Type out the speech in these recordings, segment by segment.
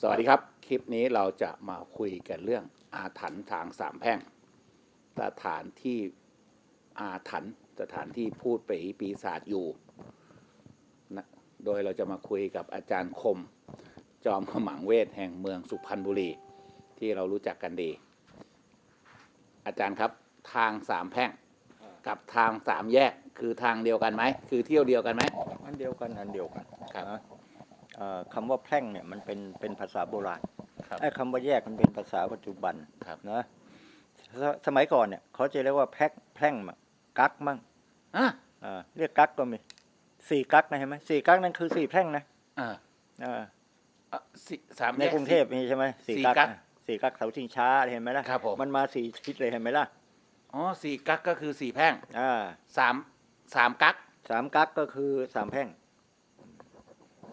สวัสดีครับ คลิปนี้เราจะมาคุยกันเรื่องอาถรรพ์ทางสามแพร่ง สถานที่อาถรรพ์สถานที่พูดไปปีศาจอยู่นะโดยเราจะมาคุยกับอาจารย์คม จอมขมังเวทแห่งเมืองสุพรรณบุรี ที่เรารู้จักกันดี อาจารย์ครับทางสามแพร่งกับทางสามแยกคือทางเดียวกันไหม คือเที่ยวเดียวกันไหมอันเดียวกันอันเดียวกันครับนะเอ่อ คำว่าแพร่งเนี่ยมันเป็นเป็นภาษาโบราณครับไอ้คำว่าแยกมันเป็นภาษาปัจจุบันครับนะสสมัยก่อนเนี่ยเขาจะเรียกว่าแพร่งแพร่งมั่งกักมั่งอะอ่าเรียกกักก็มีสี่กักนะเห็นไหมสี่กักนั่นคือสี่แพร่งนะอ่าอ่าอะสิสามแยในกรุงเทพมีใช่ไหมสี่สี่กั๊กักกสี่กักเสาชิงช้าเห็นไหมล่ะครับผมมันมาสี่ทิศเลยเห็นไหมล่ะอ๋อสี่กั๊กก็คือสี่แพร่งอ่าสามสามกั๊กสามกักก็คือสามแพร่ง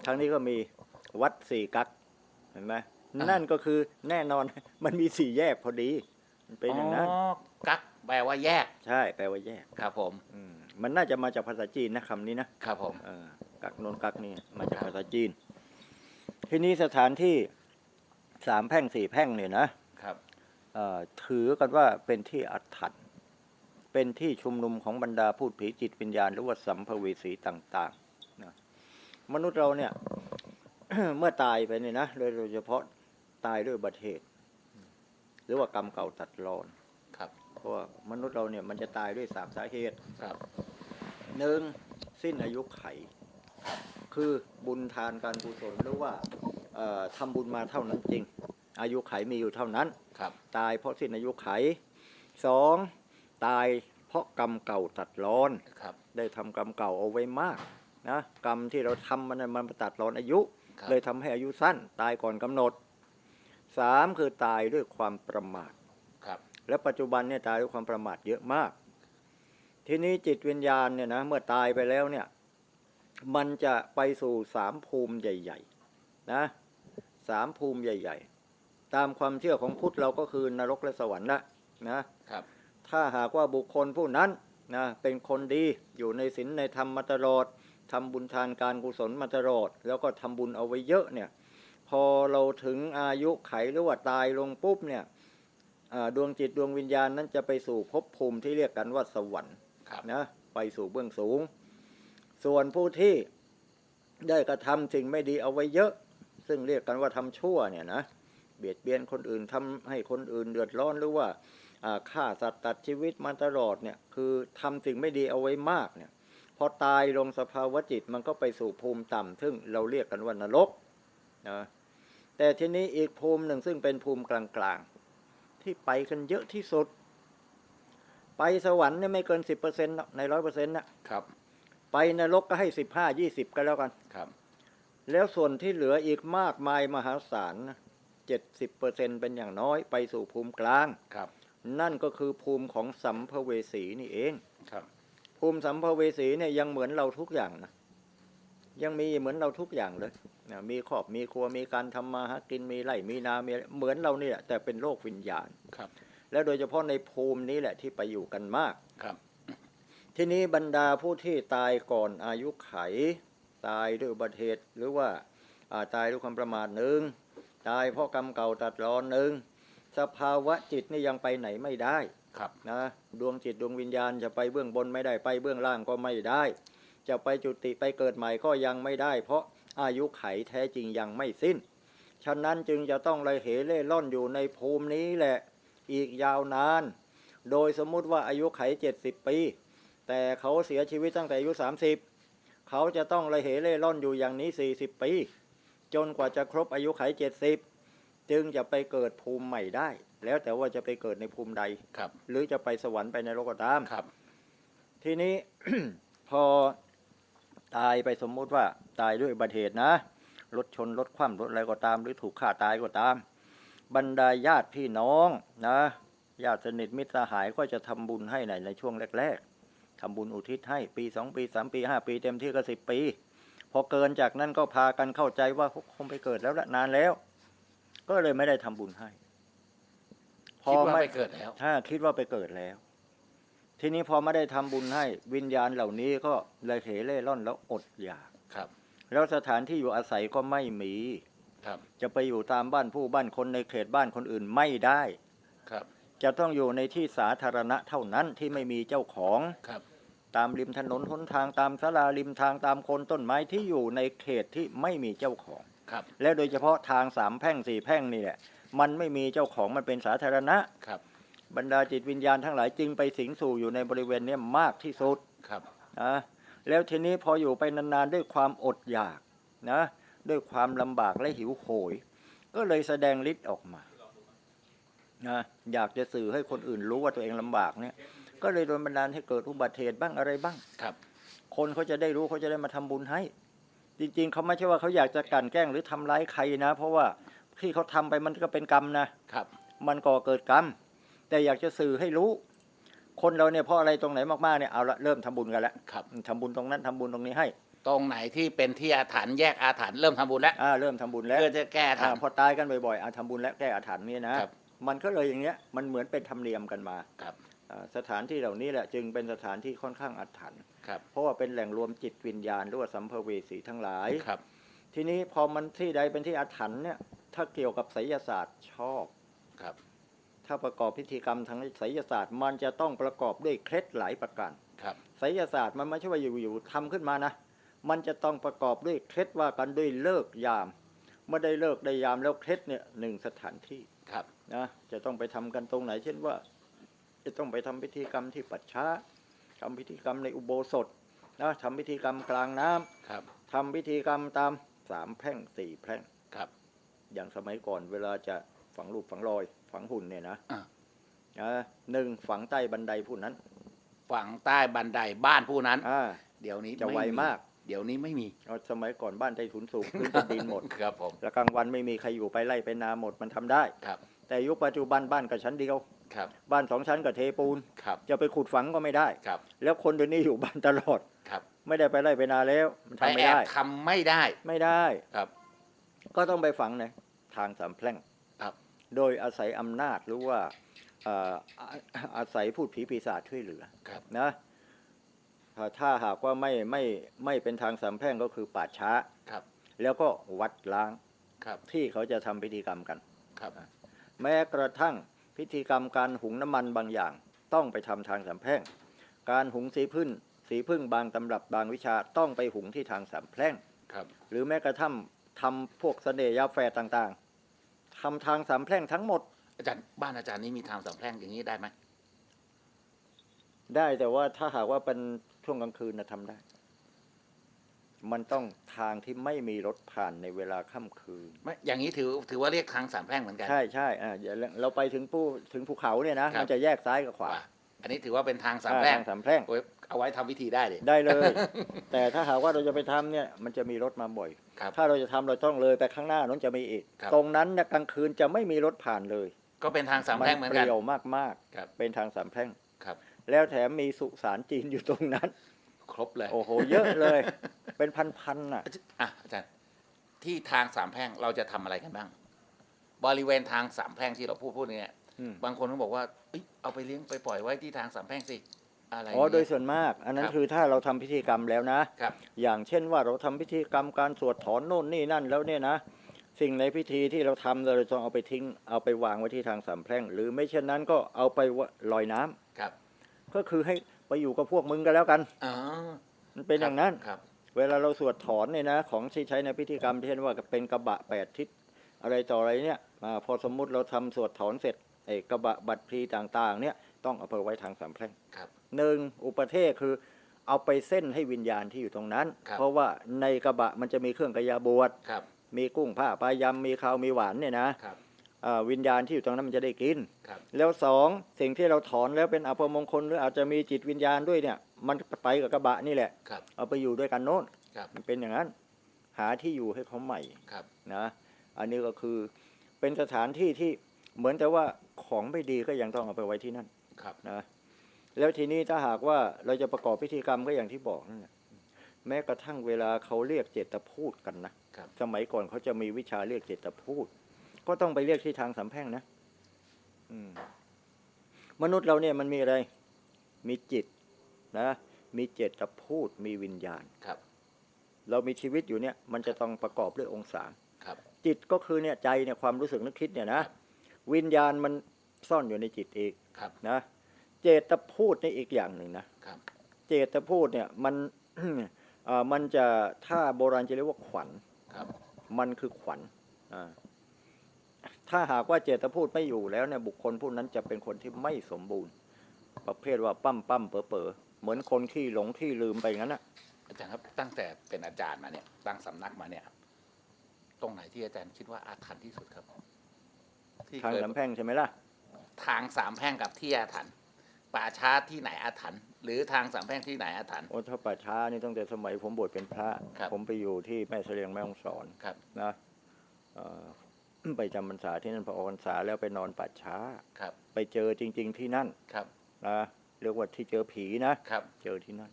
ทางนี้ก็มีวัดสี่กักเห็นไหมนั่นก็คือแน่นอนมันมีสี่แยกพอดี มันเป็นอย่างนั้นอ๋อกั๊กแปลว่าแยก ใช่ แปลว่าแยก ครับผมอืมมันน่าจะมาจากภาษาจีนนะคำนี้นะครับผมเออกักโนนกักนี่มาจากครับภาษาจีน ทีนี้สถานที่สามแพร่งสี่แพร่งเนี่ยนะครับเอ่อถือกันว่าเป็นที่อัถรรพ์เป็นที่ชุมนุมของบรรดาพูดผีจิตวิญญาณหรือว่าสัมภเวสีต่างๆนะ มนุษย์เราเนี่ย เมื่อตายไปเนี่ยนะโดยโดยเฉพาะตายด้วยอุบัติเหตุ หรือว่ากรรมเก่าตัดรอนครับเพราะว่ามนุษย์เราเนี่ยมันจะตายด้วยสามสาเหตุครับหนึ่งสิ้นอายุไข คือบุญทานการกุศลหรือว่าเอ่อทำบุญมาเท่านั้นจริง อายุไขมีอยู่เท่านั้นครับ ตายเพราะสิ้นอายุไขสองตายเพราะกรรมเก่าตัดร้อนครับได้ทำกรรมเก่าเอาไว้มาก นะกรรมที่เราทำมันนะมันมาตัดร้อนอายุครับเลยทำให้อายุสั้นตายก่อนกำหนดสามคือตายด้วยความประมาทครับและปัจจุบันเนี่ยตายด้วยความประมาทเยอะมาก ทีนี้จิตวิญญาณเนี่ยนะเมื่อตายไปแล้วเนี่ย มันจะไปสู่สามภูมิใหญ่ ๆ นะสามภูมิใหญ่ ๆ ตามความเชื่อของพุทธเราก็คือนรกและสวรรค์ละนะครับ ถ้าหากว่าบุคคลผู้นั้นนะเป็นคนดีอยู่ในศีลในธรรมมาตลอด ทำบุญทานการกุศลมาตลอด แล้วก็ทำบุญเอาไว้เยอะเนี่ย พอเราถึงอายุไขหรือว่าตายลงปุ๊บเนี่ยอ่าดวงจิตดวงวิญญาณนั้นจะไปสู่ภพภูมิที่เรียกกันว่าสวรรค์ครับนะไปสู่เบื้องสูง ส่วนผู้ที่ได้กระทำสิ่งไม่ดีเอาไว้เยอะ ซึ่งเรียกกันว่าทำชั่วเนี่ยนะเบียดเบียนคนอื่นทำให้คนอื่นเดือดร้อนหรือว่าอ่าฆ่าสัตว์ตัดชีวิตมาตลอดเนี่ยคือทำสิ่งไม่ดีเอาไว้มากเนี่ย พอตายลงสภาวะจิตมันก็ไปสู่ภูมิต่ำซึ่งเราเรียกกันว่านรกนะแต่ทีนี้อีกภูมิหนึ่งซึ่งเป็นภูมิกลางๆ ที่ไปกันเยอะที่สุด ไปสวรรค์เนี่ยไม่เกินสิบเปอร์เซ็นต์ในร้อยเปอร์เซ็นต์นะครับ ไปนรกก็ให้สิบห้ายี่สิบก็แล้วกันครับ แล้วส่วนที่เหลืออีกมากมายมหาศาลเจ็ดสิบเปอร์เซ็นเป็นอย่างน้อยไปสู่ภูมิกลางครับ นั่นก็คือภูมิของสัมภเวสีนี่เองครับ ภูมิสัมภเวสีเนี่ยยังเหมือนเราทุกอย่างนะยังมีเหมือนเราทุกอย่างเลยนะมีครอบมีครัวมีการทำมาหากินมีไร่มีนามีเหมือนเราเนี่ยแต่เป็นโลกวิญญาณครับ แล้วโดยเฉพาะในภูมินี้แหละที่ไปอยู่กันมากครับ ทีนี้บรรดาผู้ที่ตายก่อนอายุไข ตายด้วยอุบัติเหตุหรือว่าอ่าตายด้วยความประมาทหนึ่งตายเพราะกรรมเก่าตัดรอนหนึ่งสภาวะจิตนี่ยังไปไหนไม่ได้ครับนะดวงจิตดวงวิญญาณจะไปเบื้องบนไม่ได้ไปเบื้องล่างก็ไม่ได้ จะไปจุติไปเกิดใหม่ก็ยังไม่ได้ เพราะอายุไขแท้จริงยังไม่สิ้น ฉะนั้นจึงจะต้องเลยเหเล่ร่อนอยู่ในภูมินี้แหละอีกยาวนาน โดยสมมุติว่าอายุไขเจ็ดสิบปี แต่เขาเสียชีวิตตั้งแต่อายุสามสิบเขาจะต้องระเหเล่ร่อนอยู่อย่างนี้สี่สิบปี จนกว่าจะครบอายุไขเจ็ดสิบจึงจะไปเกิดภูมิใหม่ได้ แล้วแต่ว่าจะไปเกิดในภูมิใดครับ หรือจะไปสวรรค์ไปในโลกก็ตามครับ ทีนี้ พอตายไปสมมุติว่าตายด้วยอุบัติเหตุนะรถชนรถคว่ำรถอะไรก็ตาม หรือถูกฆ่าตายก็ตาม บรรดาญาติพี่น้องนะญาติสนิทมิตรสหายก็จะทำบุญให้ในในช่วงแรก ๆทำบุญอุทิศให้ปีสองปีสามปีห้าปีเต็มที่ก็สิบปี พอเกินจากนั้นก็พากันเข้าใจว่าคงไปเกิดแล้วละนานแล้ว ก็เลยไม่ได้ทำบุญให้ คิดว่าไปเกิดแล้ว ถ้าคิดว่าไปเกิดแล้ว ทีนี้พอไม่ได้ทำบุญให้วิญญาณเหล่านี้ก็เลยเหเล่ร่อนแล้วอดอยากครับ แล้วสถานที่อยู่อาศัยก็ไม่มีครับ จะไปอยู่ตามบ้านผู้บ้านคนในเขตบ้านคนอื่นไม่ได้ครับ จะต้องอยู่ในที่สาธารณะเท่านั้นที่ไม่มีเจ้าของครับตามริมถนนหนทางตามศาลาริมทางตามโคนต้นไม้ที่อยู่ในเขตที่ไม่มีเจ้าของ ครับ และโดยเฉพาะทางสามแพร่งสี่แพร่งนี่แหละ มันไม่มีเจ้าของมันเป็นสาธารณะครับ บรรดาจิตวิญญาณทั้งหลายจึงไปสิงสู่อยู่ในบริเวณเนี้มากที่สุดครับนะแล้วทีนี้พออยู่ไปนานๆด้วยความอดอยากนะด้วยความลำบากและหิวโหย ก็เลยแสดงฤทธิ์ออกมานะอยากจะสื่อให้คนอื่นรู้ว่าตัวเองลำบากเนี่ย ก็เลยโดนบันดาลให้เกิดอุบัติเหตุบ้างอะไรบ้างครับ คนเขาจะได้รู้เขาจะได้มาทำบุญให้ จริงๆเขาไม่ใช่ว่าเขาอยากจะกลั่นแกล้งหรือทำร้ายใครนะ เพราะว่า ที่เขาทำไปมันก็เป็นกรรมนะครับ มันก่อเกิดกรรม แต่อยากจะสื่อให้รู้ คนเราเนี่ยเพราะอะไรตรงไหนมากๆเนี่ยเอาละเริ่มทำบุญกันแล้วครับทำบุญตรงนั้นทำบุญตรงนี้ให้ ตรงไหนที่เป็นที่อาถรรพ์แยกอาถรรพ์เริ่มทำบุญแล้วอ่าเริ่มทำบุญแล้วเพื่อจะแก้อาถรอ่ารพ์พอตายกันบ่อยๆอ่าทำบุญแล้วแก้อาถรรพ์เนี่ยนะครับมันก็เลยอย่างเงี้ยมันเหมือนเป็นธรรมเนียมกันมาครับอ่าสถานที่เหล่านี้แหละจึงเป็นสถานที่ค่อนข้างอาถรรพ์ครับเพราะว่าเป็นแหล่งรวมจิตวิญญาณหรือว่าสัมภเวสีทั้งหลายครับ ทีนี้พอมันที่ใดเป็นที่อาถรรพ์เนี่ย ถ้าเกี่ยวกับไสยศาสตร์ชอบ ครับ ถ้าประกอบพิธีกรรมทางไสยศาสตร์ มันจะต้องประกอบด้วยเคล็ดหลายประการครับไสยศาสตร์มันไม่ใช่ว่าอยู่ๆทำขึ้นมานะ มันจะต้องประกอบด้วยเคล็ดว่ากันด้วยเลิกยาม เมื่อได้เลิกได้ยามแล้วเคล็ดเนี่ยหนึ่งสถานที่ครับนะจะต้องไปทำกันตรงไหน เช่นว่า จะต้องไปทำพิธีกรรมที่ปัจฉาทำพิธีกรรมในอุโบสถนะทำพิธีกรรมกลางน้ำครับทำพิธีกรรมตามสามแพร่งสี่แพร่งครับ อย่างสมัยก่อนเวลาจะฝังรูปฝังรอย ฝังหุ่นเนี่ยนะอ่าอ่าหนึ่งฝังใต้บันไดผู้นั้นฝั่งใต้บันไดบ้านผู้นั้น อ่า เดี๋ยวนี้จะไวมาก เดี๋ยวนี้ไม่มีเอาสมัยก่อนบ้านใต้ถุนสูงพื้นเป็นดินหมด ครับผมแล้วกลางวันไม่มีใครอยู่ไปไล่ไปนาหมดมันทำได้ ครับแต่ยุคปัจจุบันบ้านกับชั้นเดียว ครับบ้านสองชั้นกับเทปูน ครับจะไปขุดฝังก็ไม่ได้ ครับแล้วคนเดี๋ยวนี้อยู่บ้านตลอด ครับไม่ได้ไปไล่ไปนาแล้ว มันไปทำไม่แอบได้ ทำไม่ได้ไม่ได้ ครับ ก็ต้องไปฝังในทางสามแพร่งครับ โดยอาศัยอำนาจหรือว่าเอ่ออาอาศัยพูดผีปีศาจช่วยเหลือครับนะถ้าถ้าหากว่าไม่ไม่ไม่เป็นทางสามแพร่งก็คือป่าช้าครับ แล้วก็วัดล้างครับที่เขาจะทำพิธีกรรมกันครับ แม้กระทั่งพิธีกรรมการหุงน้ำมันบางอย่าง ต้องไปทำทางสามแพร่ง การหุงสีพึ่งสีพึ่งบางตำรับบางวิชาต้องไปหุงที่ทางสามแพร่งครับ หรือแม้กระทั่ง ทำพวกเสน่ห์ยาแฝดต่างๆทำทางสามแพร่งทั้งหมด อาจารย์บ้านอาจารย์นี่มีทางสามแพร่งอย่างนี้ได้ไหมได้แต่ว่าถ้าหากว่าเป็นช่วงกลางคืนนะทำได้ มันต้องทางที่ไม่มีรถผ่านในเวลาค่ำคืนไม่อย่างนี้ถือถือว่าเรียกทางสามแพร่งเหมือนกัน ใช่ใช่อ่าเดี๋ยวเราไปถึงผู้ถึงภูเขาเนี่ยนะครับมันจะแยกซ้ายกับขวาว่า อันนี้ถือว่าเป็นทางสามแพร่งอ่ทางสามแพร่งโอ้ยเอาไว้ทำพิธีได้เลยได้เลย แต่ถ้าหากว่าเราจะไปทำเนี่ยมันจะมีรถมาบ่อยครับถ้าเราจะทำเราต้องเลยไปข้างหน้านั้นจะมีอีกครับตรงนั้นเนี่ยกลางคืนจะไม่มีรถผ่านเลย ก็เป็นทางสามแพร่งเหมือนเปกันรี่ยวมากครับๆเป็นทางสามแพร่งครับ แล้วแถมมีสุสานจีนอยู่ตรงนั้น ครบเลย โอ้โห เยอะเลย เป็นพันๆน่ะอะอาจารย์ที่ทางสามแพร่งเราจะทำอะไรกันบ้าง บริเวณทางสามแพร่งที่เราพูดพูดเนี่ยอืม บางคนก็บอกว่าเอ้ยเอาไปเลี้ยงไปปล่อยไว้ที่ทางสามแพร่งสิอะไรอ๋อโดยางเงี้ส่วนมาก อันนั้คนรับคือถ้าเราทำพิธีกรรมแล้วนะครับอย่างเช่นว่าเราทำพิธีกรรมการสวดถอนโน่นนี่นั่นแล้วเนี่ยนะสิ่งในพิธีที่เราทำเราต้องเอาไปทิ้งเอาไปวางไว้ที่ทางสามแพร่ง หรือไม่เช่นนั้นก็เอาไปวะลอยน้ำครับ ก็คือให้ไปอยู่กับพวกมึงกันแล้วกันอ๋อมันเป็นอย่างนั้นครับ เวลาเราสวดถอนเนี่ยนะ ของที่ใช้ในพิธีกรรมเช่นว่าเป็นกระบะแปดทิศอะไรต่ออะไรเนี่ยอาพอสมมุติเราทำสวดถอนเสร็จไอ้ กระบะบัตรพลีต่างๆเนี่ยต้องเอาไปไว้ทางสามแพร่งครับหนึ่งอุปเทศคือเอาไปเส้นให้วิญญาณที่อยู่ตรงนั้นครับเพราะว่าในกระบะมันจะมีเครื่องกายาบวชครับมีกุ้งผ้าปลายำมีข้าวมีหวานเนี่ยนะครับอ่าวิญญาณที่อยู่ตรงนั้นมันจะได้กินครับแล้วสองสิ่งที่เราถอนแล้วเป็นอัปมงคลหรืออาจจะมีจิตวิญญาณด้วยเนี่ย มันไปกับกระบะนี่แหละครับเอาไปอยู่ด้วยกันโน้นครับมันเป็นอย่างนั้น หาที่อยู่ให้เขาใหม่ครับนะ อันนี้ก็คือเป็นสถานที่ที่ เหมือนแต่ว่าของไม่ดีก็ยังต้องเอาไปไว้ที่นั่นครับนะแล้วทีนี้ถ้าหากว่าเราจะประกอบพิธีกรรมก็อย่างที่บอกนั่นแหละแม้กระทั่งเวลาเขาเรียกเจตพูดกันนะครับสมัยก่อนเขาจะมีวิชาเรียกเจตพูด ก็ต้องไปเรียกที่ทางสามแพร่งนะอืมมนุษย์เราเนี่ยมันมีอะไร มีจิตนะ มีเจตพูด มีวิญญาณครับ เรามีชีวิตอยู่เนี่ย มันจะต้องประกอบด้วยองค์สามครับจิตก็คือเนี่ยใจเนี่ยความรู้สึกนึกคิดเนี่ยนะ วิญญาณมันซ่อนอยู่ในจิตอีกครับนะ เจตพูดนี่อีกอย่างหนึ่งนะครับ เจตพูดเนี่ยมันเอ่อมันจะถ้าโบราณจะเรียกว่าขวัญครับ มันคือขวัญอ่าถ้าหากว่าเจตพูดไม่อยู่แล้วเนี่ยบุคคลผู้นั้นจะเป็นคนที่ไม่สมบูรณ์ ประเภทว่าปั้มปั้มเป๋อเป๋อเหมือนคนขี้หลงขี้ลืมไปอย่างนั้นนะอาจารย์ครับตั้งแต่เป็นอาจารย์มาเนี่ยตั้งสำนักมาเนี่ย ตรงไหนที่อาจารย์คิดว่าอาถรรพ์ที่สุดครับ ที่ทางเคยสำแพร่งใช่ไหมล่ะ ทางสามแพร่งกับที่อาถรรพ์ป่าช้าที่ไหนอาถรรพ์หรือทางสามแพร่งที่ไหนอาถรรพ์ โอ้ถ้าป่าช้านี่ตั้งแต่สมัยผมบวชเป็นพระ ครับ ผมไปอยู่ที่แม่เสลียงแม่ฮ่องสอนครับนะเอ่อ ไปจำพรรษาที่นั่นพอออกพรรษาแล้วไปนอนป่าช้า ครับไปเจอจริง ๆ ที่นั่นครับนะเรียกว่าที่เจอผีนะครับเจอที่นั่น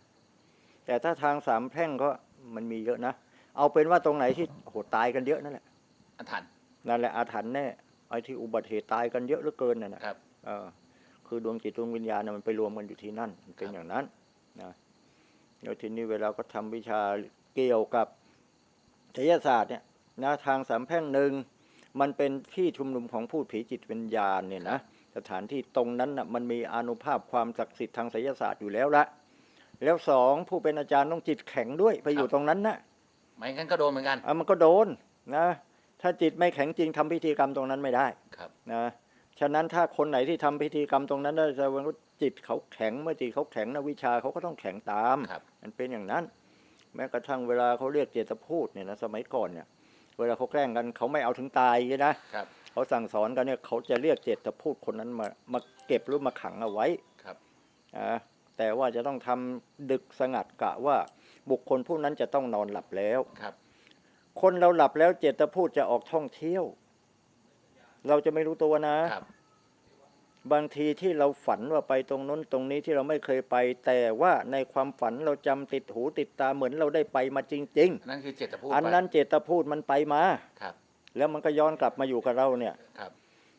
แต่ถ้าทางสามแพร่งก็มันมีเยอะนะเอาเป็นว่าตรงไหนที่โหตายกันเยอะนั่นแหละอาถรรพ์นั่นแหละอาถรรพ์แน่ ไอ้ที่อุบัติเหตุตายกันเยอะเหลือเกินน่ะนะครับเออคือดวงจิตดวงวิญญาณน่ะมันไปรวมกันอยู่ที่นั่นมันเป็นครับอย่างนั้นนะแล้วทีนี้เวลาก็ทำวิชาเกี่ยวกับไสยศาสตร์เนี่ยนะทางสามแพร่งหนึ่งมันเป็นที่ชุมนุมของผู้ผีจิตวิญญาณเนี่ยนะสถานที่ตรงนั้นน่ะมันมีอานุภาพความศักดิ์สิทธิ์ทางไสยศาสตร์อยู่แล้วละแล้วสองผู้เป็นอาจารย์ต้องจิตแข็งด้วยไปอยู่ตรงนั้นนะไม่งั้นก็โดนเหมือนกันอะมันก็โดนนะ ถ้าจิตไม่แข็งจริงทำพิธีกรรมตรงนั้นไม่ได้ครับนะฉะนั้นถ้าคนไหนที่ทำพิธีกรรมตรงนั้นได้แสดงว่าจิตเขาแข็งเมื่อจิตเขาแข็งนะวิชาเขาก็ต้องแข็งตามครับมันเป็นอย่างนั้น แม้กระทั่งเวลาเขาเรียกเจตพูดเนี่ยนะสมัยก่อนเนี่ยเวลาเขาแกล้งกันเขาไม่เอาถึงตายอย่างนี้นะครับเขาสั่งสอนกันเนี่ยเขาจะเรียกเจตพูดคนนั้นมามาเก็บหรือมาขังเอาไว้ครับอ่าแต่ว่าจะต้องทำดึกสงัดกะว่าบุคคลผู้นั้นจะต้องนอนหลับแล้วครับ คนเราหลับแล้วเจตพูดจะออกท่องเที่ยว เราจะไม่รู้ตัวนะครับบางทีที่เราฝันว่าไปตรงนู้นตรงนี้ที่เราไม่เคยไป แต่ว่าในความฝันเราจำติดหูติดตาเหมือนเราได้ไปมาจริงนั่นคือเจตพูดๆอันนั้นเจตพูดมันไปมาครับ แล้วมันก็ย้อนกลับมาอยู่กับเราเนี่ยครับ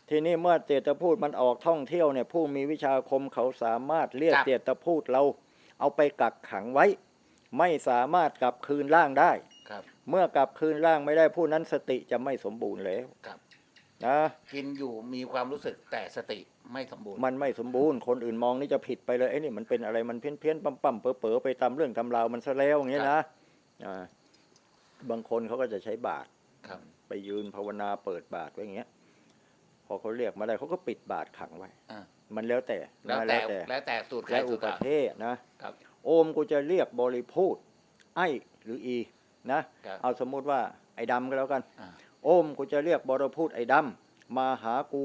ทีนี้เมื่อเจตพูดมันออกท่องเที่ยวเนี่ยผู้มีวิชาคมเขาสามารถเรียกครับเจตพูดเรา เอาไปกักขังไว้ ไม่สามารถกลับคืนร่างได้ ครับ เมื่อกลับคืนร่างไม่ได้ผู้นั้นสติจะไม่สมบูรณ์แล้วครับ นะกินอยู่มีความรู้สึกแต่สติไม่สมบูรณ์ มันไม่สมบูรณ์คนอื่นมองนี่จะผิดไปเลยไอ้นี่มันเป็นอะไรมันเพี้ยนเพี้ยนปั๊มปั๊มเป๋อเป๋อไปตามเรื่องตำราวมันซะแล้วอย่างนี้นะอ่าบางคนเขาก็จะใช้บาทครับ ไปยืนภาวนาเปิดบาทไว้อย่างเงี้ย พอเขาเรียกมาได้เขาก็ปิดบาทขังไว้อ่า มันแล้วแต่แล้วนะแต่แล้วแต่สูตรใครและสูอุตรปเราเทศนะ ครับ โอมกูจะเรียกบริพูดไอหรืออี นะครับเอาสมมุติว่าไอ้ดำก็แล้วกันอ่าโอมกูจะเรียกบริพูดไอ้ดำมาหากู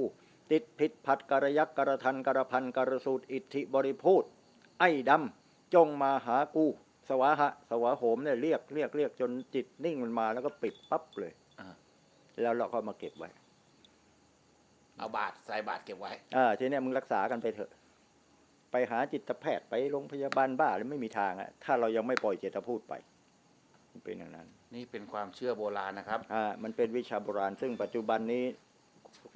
ติดพิษพัดกระยักกระทันกระพันกระสูตรอิทธิบริพูดไอ้ดำจงมาหากู สวาหะสวาโหมเนี่ยเรียกเรียกเรียกจนจิตนิ่งมันมาแล้วก็ปิดปั๊บเลยอ่าแล้วเราก็มาเก็บไว้ เอาบาทใส่บาทเก็บไว้อ่าทีเนี้ยมึงรักษากันไปเถอะ ไปหาจิตแพทย์ไปโรงพยาบาลบ้าแล้วไม่มีทางอะถ้าเรายังไม่ปล่อยเจตพูดไปมัน เป็นอย่างนั้นนี่เป็นความเชื่อโบราณนะครับอ่ามันเป็นวิชาโบราณ ซึ่งปัจจุบันนี้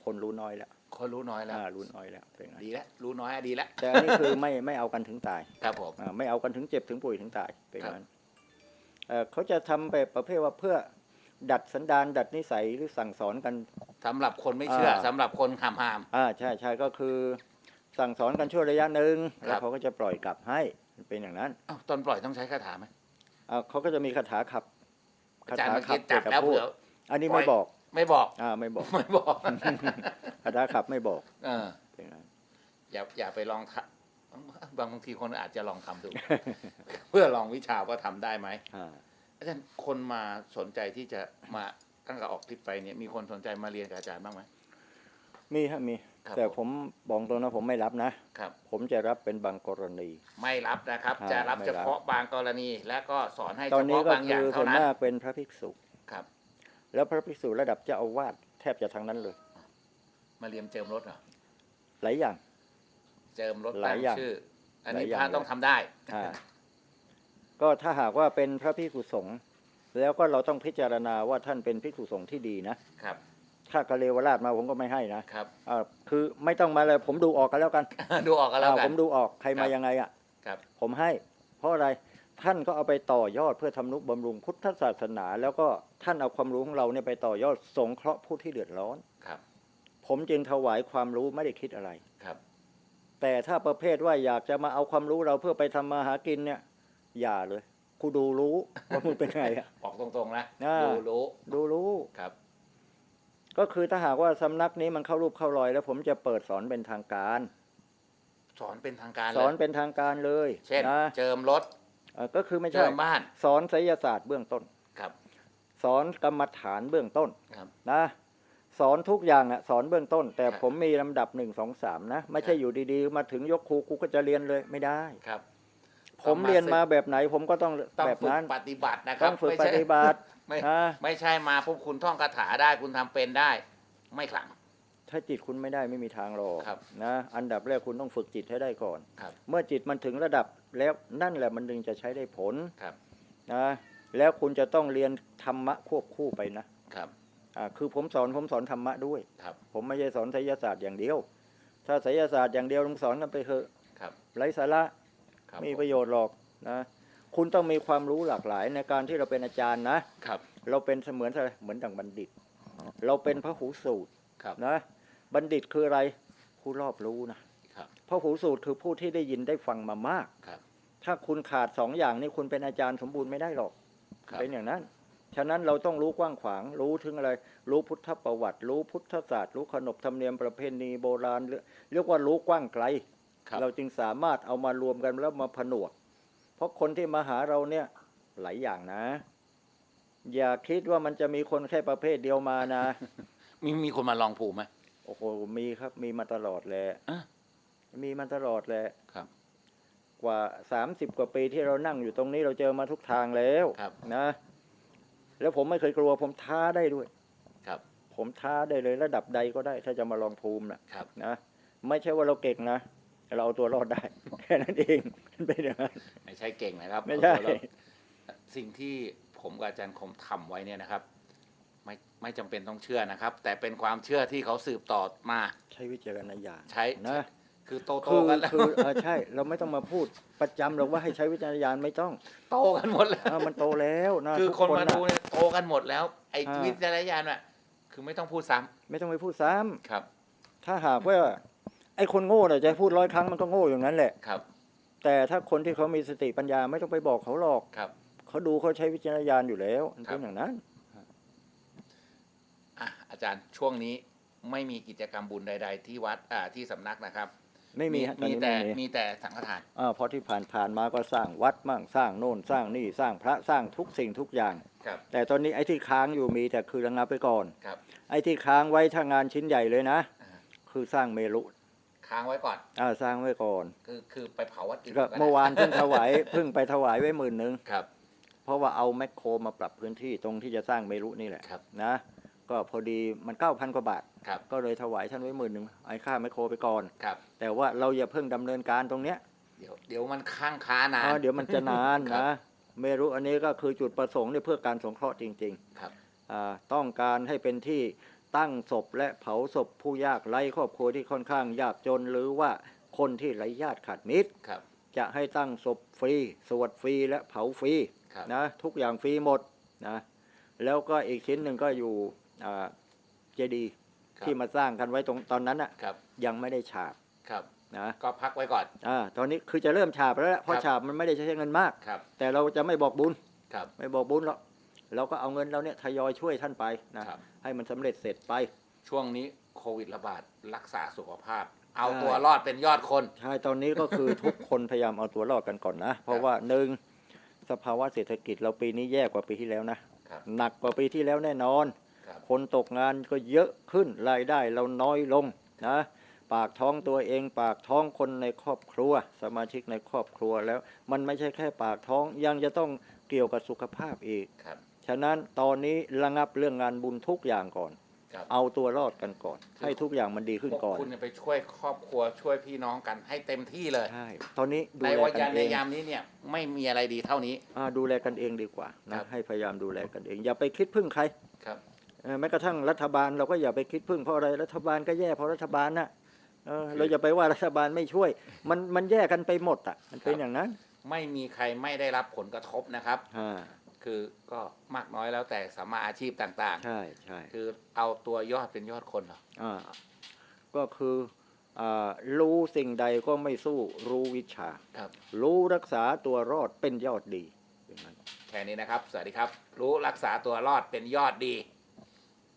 คนรู้น้อยแล้วคนรู้น้อยแล้วอ่ารู้น้อยแล้วเป็นอย่างนั้นดีแล้วรู้น้อยอะดีแล้วแต่อันนี้คือไม่ไม่เอากันถึงตายครับผมอ่าไม่เอากันถึงเจ็บถึงป่วยถึงตายเป็นอย่างครับนั้นเอ่อเขาจะทำแบบประเภทว่าเพื่อดัดสันดาน ดัดนิสัยหรือสั่งสอนกัน สำหรับคนไม่เชื่ออ่า สำหรับคนหามหาม อ่าใช่ใช่ก็คือสั่งสอนกันช่วงระยะหนึ่งครับ แล้วเขาก็จะปล่อยกลับให้มันเป็นอย่างนั้น อ้าวตอนปล่อยต้องใช้คาถาไหมอ่า เขาก็จะมีคาถาขับอาจารย์เมื่อขักี้จับเจตแล้วพูดเผื่ออันนี้ปล่ไม่อยบอก ไม่บอกอ่าไม่บอกไม่บอกคาถาขับไม่บอกเออเป็นอย่างนั้นอย่าอย่าไปลองทำบางบางทีคนอาจจะลองทำดู เพื่อลองวิชาว่าทำได้ไหมอ่าอาจารย์คนมาสนใจที่จะมาตั้งแต่ออกทริปไปเนี่ยมีคนสนใจมาเรียนกับอาจารย์บ้างไหมมีฮะมีครับ แต่ผมบอกตรงนะผมไม่รับนะ ครับ ผมจะรับเป็นบางกรณี ไม่รับนะครับ อ่าจะรับไม่รับ เฉพาะบางกรณี และก็สอนให้ตเฉอนนี้พาะก็บางอคืย่างอส่เท่าวนนั้นมากเป็นพระภิกษุ ครับ แล้วพระภิกษุระดับเจ้าอาวาสแทบจะทั้งนั้นเลย มาเรียนเจิมรถเหรอหลายอย่าง เจิมรถหลาตั้ยงอย่างชื่อ อันหลานี้ยอย่าพงระต้องทำได้ อ่าก็ถ้าหากว่าเป็นพระภิกษุสงฆ์แล้วก็เราต้องพิจารณาว่าท่านเป็นภิกษุสงฆ์ที่ดีนะครับ ถ้ากะเลวราชมาผมก็ไม่ให้นะครับ อ่าคือไม่ต้องมาเลยผมดูออกกันแล้วกันดูออกกันแล้วอ่ากัผนมดูออกใครครัมาบยังไงอะ ครับผมให้ เพราะอะไรท่านก็เอาไปต่อยอดเพื่อทำนุบำรุงพุทธศาสนา แล้วก็ท่านเอาความรู้ของเราเนี่ยไปต่อยอดสงเคราะห์ผู้ที่เดือดร้อน ครับผมจึงถวายความรู้ไม่ได้คิดอะไร ครับแต่ถ้าประเภทว่าอยากจะมาเอาความรู้เราเพื่อไปทำมาหากินเนี่ย อย่าเลยกูดูรู้ว่ามึงเป็นไงอะ บอกตรงๆนะอ่า ดูรู้ดูรู้ ครับ ก็คือถ้าหากว่าสำนักนี้มันเข้ารูปเข้ารอย แล้วผมจะเปิดสอนเป็นทางการ สอนเป็นทางการสอนเลยเป็นทางการเลย เช่นนะเจิมรถเอ่อก็คือไม่เจิใช่มบ้าน สอนไสยศาสตร์เบื้องต้นครับ สอนกรรมฐานเบื้องต้นครับนะสอนทุกอย่างอะสอนเบื้องต้น แต่ครับผมมีลำดับหนึ่งสองสามนะ ไม่ใช่ครับอยู่ดีๆ มาถึงยกครูกูก็จะเรียนเลยไม่ได้ครับ ผมต้องมาเรียนมาแบบไหนผมก็ต้องต้องแบบฝึกนั้นปฏิบัตินะครัต้บองฝึกไม่ปใช่ฏิบัติ ไม่นะไม่ใช่มาพวกคุณท่องคาถาได้คุณทำเป็นได้ ไม่ขลัง ถ้าจิตคุณไม่ได้ไม่มีทางหรอกครับนะ อันดับแรกคุณต้องฝึกจิตให้ได้ก่อน ครับ เมื่อจิตมันถึงระดับแล้วนั่นแหละมันถึงจะใช้ได้ผลครับนะแล้วคุณจะต้องเรียนธรรมะควบคู่ไปนะครับอ่าคือผมสอนผมสอนธรรมะด้วย ครับ ผมไม่ใช่สอนไสยศาสตร์อย่างเดียว ถ้าไสยศาสตร์อย่างเดียวต้องสอนกันไปเถอะครับ ไร้สาระครับไม่มีประโยชน์หรอกนะ คุณต้องมีความรู้หลากหลายในการที่เราเป็นอาจารย์นะครับ เราเป็นเสมือนอะไรเหมือนดังบัณฑิต เราเป็นพระหูสูตรครับนะ บัณฑิตคืออะไรผู้รอบรู้นะครับพระหูสูตรคือผู้ที่ได้ยินได้ฟังมามากครับ ถ้าคุณขาดสองอย่างนี้คุณเป็นอาจารย์สมบูรณ์ไม่ได้หรอกครับเป็นอย่างนั้น ฉะนั้นเราต้องรู้กว้างขวาง รู้ถึงอะไร รู้พุทธประวัติ รู้พุทธศาสตร์ รู้ขนบธรรมเนียมประเพณีโบราณ เรียเรียกว่ารู้กว้างไกลครับเราจึงสามารถเอามารวมกันแล้วมาผนวก เพราะคนที่มาหาเราเนี่ยหลายอย่างนะ อย่าคิดว่ามันจะมีคนแค่ประเภทเดียวมานะ มีมีคนมาลองภูมิไหมโอ้โหมีครับ มีมาตลอดแหละอะมีมาตลอดแหละครับ กว่าสามสิบกว่าปีที่เรานั่งอยู่ตรงนี้เราเจอมาทุกทางแล้วครับนะ แล้วผมไม่เคยกลัว ผมท้าได้ด้วยครับ ผมท้าได้เลยระดับใดก็ได้ ถ้าจะมาลองภูมินะครับนะไม่ใช่ว่าเราเก่งนะ เราเอาตัวรอดได้ แค่นั้นเองมันเป็นอย่างนั้นไม่ใช่เก่งนะครับไม่ใช่แล้วสิ่งที่ผมกับอาจารย์คมทำไว้เนี่ยนะครับ ไม่ไม่จำเป็นต้องเชื่อนะครับ แต่เป็นความเชื่อที่เขาสืบต่อมา ใช้วิจารณญาณใช้ นะคือโตโตคือกันแล้ว คือเออใช่ เราไม่ต้องมาพูดประจำหรอกว่าให้ใช้วิจารณญาณไม่ต้องโตกันหมดแล้ว เออมันโตแล้วนะคือทุกคนมาะ ดูเนี่ยโตกันหมดแล้ว ไอ้อ่า วิจารณญาณอะ คือไม่ต้องพูดซ้ำไม่ต้องไปพูดซ้ำครับ ถ้าหากว่า ไอ้คนโง่เนี่ยจะพูดร้อยครั้งมันก็โง่อย่างนั้นแหละ ครับ แต่ถ้าคนที่เขามีสติปัญญาไม่ต้องไปบอกเขาหรอก ครับ เขาดูเขาใช้วิจารณญาณอยู่แล้วมันครัเป็บนอย่างนั้น อะอาจารย์ช่วงนี้ไม่มีกิจกรรมบุญใด ๆ ที่วัดอ่าที่สำนักนะครับไม่มีฮะตอนมีนี้แต่ไม่มีมีแต่สังฆทาน อ่าเพราะที่ผ่านผ่านมาก็สร้างวัดมั่งสร้างโน่นสร้างนี่สร้างพระสร้างทุกสิ่งทุกอย่าง ครับ แต่ตอนนี้ไอ้ที่ค้างอยู่มีแต่คือระงับไปก่อน ครับ ไอ้ที่ค้างไว้ถ้างานชิ้นใหญ่เลยนะ อ่า คือสร้างเมรุ ค้างไว้ก่อน อ่าสร้างไว้ก่อน คือคือไปเผาวัดอื่นก็ได้เมื่อวานเพิ่งถวายเพิ่งไปถวายไว้หมื่นหนึ่งครับ เพราะว่าเอาแมคโครมาปรับพื้นที่ตรงที่จะสร้างเมรุนี่แหละครับ นะ ก็พอดีมันเก้าพันกว่าบาท ครับก็เลยถวายท่านไว้หมื่นหนึ่งไอ้ค่าแมคโครไปก่อน ครับ แต่ว่าเราอย่าเพิ่งดำเนินการตรงเนี้ยเดี๋ยวเดี๋ยวมันค้างคานานอ่าเดี๋ยวมันจะนานครับ นะเมรุอันนี้ก็คือจุดประสงค์เนี่ยเพื่อการสงเคราะห์จริงครับๆอ่าต้องการให้เป็นที่ ตั้งศพและเผาศพผู้ยากไร้ครอบครัวที่ค่อนข้างยากจน หรือว่าคนที่ไร้ญาติขาดมิตร ครับ จะให้ตั้งศพฟรี สวดฟรีและเผาฟรีครับ นะทุกอย่างฟรีหมดนะแล้วก็อีกชิ้นหนึ่งก็อยู่เจดีย์ครับที่มาสร้างกันไว้ตรงตอนนั้นอะครับยังไม่ได้ฉาบครับ นะก็พักไว้ก่อน อ่าตอนนี้คือจะเริ่มฉาบแล้วแหละเพราะครับ ฉาบมันไม่ได้ใช้เงินมาก ครับแต่เราจะไม่บอกบุญ ครับ ไม่บอกบุญหรอก เราก็เอาเงินเราเนี่ยทยอยช่วยท่านไปนะ ครับ ให้มันสำเร็จเสร็จไป ช่วงนี้โควิดระบาดรักษาสุขภาพ เอาใช่ตัวรอดเป็นยอดคน ใช่ตอนนี้ก็คือ ทุกคนพยายามเอาตัวรอดกันก่อนนะ เพราะว่าหนึ่งสภาวะเศรษฐกิจเราปีนี้แย่กว่าปีที่แล้วนะครับ หนักกว่าปีที่แล้วแน่นอน ครับ คนตกงานก็เยอะขึ้นรายได้เราน้อยลงนะปากท้องตัวเอง ปากท้องคนในครอบครัว สมาชิกในครอบครัวแล้ว มันไม่ใช่แค่ปากท้องยังจะต้องเกี่ยวกับสุขภาพอีก ครับ ฉะนั้นตอนนี้ระงับเรื่องงานบุญทุกอย่างก่อน ครับ เอาตัวรอดกันก่อน ให้ทุกอย่างมันดีขึ้นพวกก่อนคุณเนี่ยไปช่วยครอบครัวช่วยพี่น้องกันให้เต็มที่เลย ใช่ตอนนี้ดูในแลวันกัยานนในเองยามนี้เนี่ยไม่มีอะไรดีเท่านี้ อ่าดูแลกันเองดีกว่าครันะบ ให้พยายามดูแลกันเอง อย่าไปคิดพึ่งใครครับ เออแม้กระทั่งรัฐบาลเราก็อย่าไปคิดพึ่งเพราะอะไรรัฐบาลก็แย่เพราะรัฐบาลน่ะเออเราอย่าไปว่ารัฐบาลไม่ช่วย มันมันแย่กันไปหมดอะมันเป็นอย่างนั้นไม่มีใครไม่ได้รับผลกระทบนะครับ อ่า คือก็มากน้อยแล้วแต่สามารถอาชีพต่างใช่ใช่ๆคือเอาตัวยอดเป็นยอดคนเหรออ่าก็คืออ่ารู้สิ่งใดก็ไม่สู้รู้วิชาครับ รู้รักษาตัวรอดเป็นยอดดีอย่างนั้นแค่นี้นะครับ สวัสดีครับ รู้รักษาตัวรอดเป็นยอดดี